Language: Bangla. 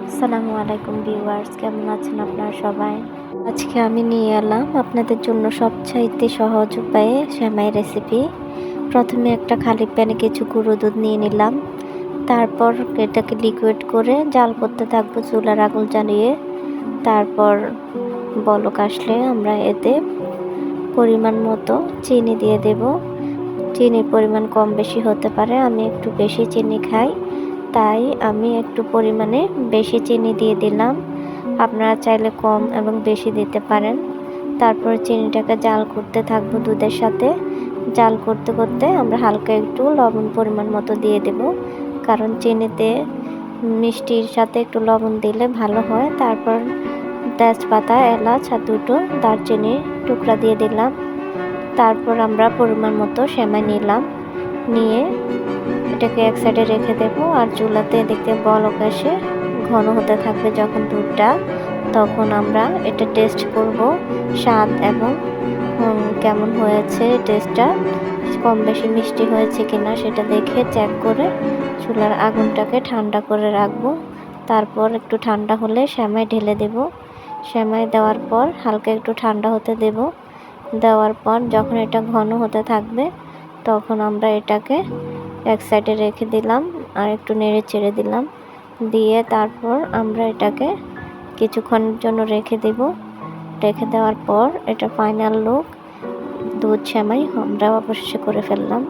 আসসালামু আলাইকুম ভিউয়ার্স, কেমন আছেন আপনারা সবাই? আজকে আমি নিয়ে এলাম আপনাদের জন্য সবচাইতে সহজ উপায়ে সেমাই রেসিপি প্রথমে একটা খালি প্যানে কিছু গুঁড়ো দুধ নিয়ে নিলাম। তারপর এটাকে লিকুইড করে জাল করতে থাকব চুলার আগুন জ্বালিয়ে। তারপর বলক আসলে আমরা এতে পরিমাণ মতো চিনি দিয়ে দেব। চিনির পরিমাণ কম বেশি হতে পারে, আমি একটু বেশি চিনি খাই। তাই আমি একটু পরিমাণে বেশি চিনি দিয়ে দিলাম। আপনারা চাইলে কম এবং বেশি দিতে পারেন। তারপর চিনিটাকে জাল করতে থাকব দুধের সাথে। জাল করতে করতে আমরা হালকা একটু লবণ পরিমাণ মতো দিয়ে দেব। কারণ চিনিতে মিষ্টির সাথে একটু লবণ দিলে ভালো হয়। তারপর তেজপাতা, এলাচ আর দুটো দারচিনি টুকরা দিয়ে দিলাম। তারপর আমরা পরিমাণ মতো সেমাই নিলাম। নিয়ে এটাকে এক সাইডে রেখে দেব আর চুলাতে দেখতে বলক এসে ঘন হতে থাকবে যখন দুধটা, তখন আমরা এটা টেস্ট করব স্বাদ এবং কেমন হয়েছে টেস্টটা কম বেশি মিষ্টি হয়েছে কিনা সেটা দেখে চেক করে চুলার আগুনটাকে ঠান্ডা করে রাখব। তারপর একটু ঠান্ডা হলে শ্যামাই ঢেলে দেব। শ্যামাই দেওয়ার পর হালকা একটু ঠান্ডা হতে দেব। দেওয়ার পর যখন এটা ঘন হতে থাকবে তখন আমরা এটাকে এক সাইডে রেখে দিলাম আর একটু নেড়ে ছেড়ে দিলাম। দিয়ে তারপর আমরা এটাকে কিছুক্ষণের জন্য রেখে দেব। রেখে দেওয়ার পর এটা ফাইনাল লুক দুধ শ্যামাই আমরা অবশেষে করে ফেললাম।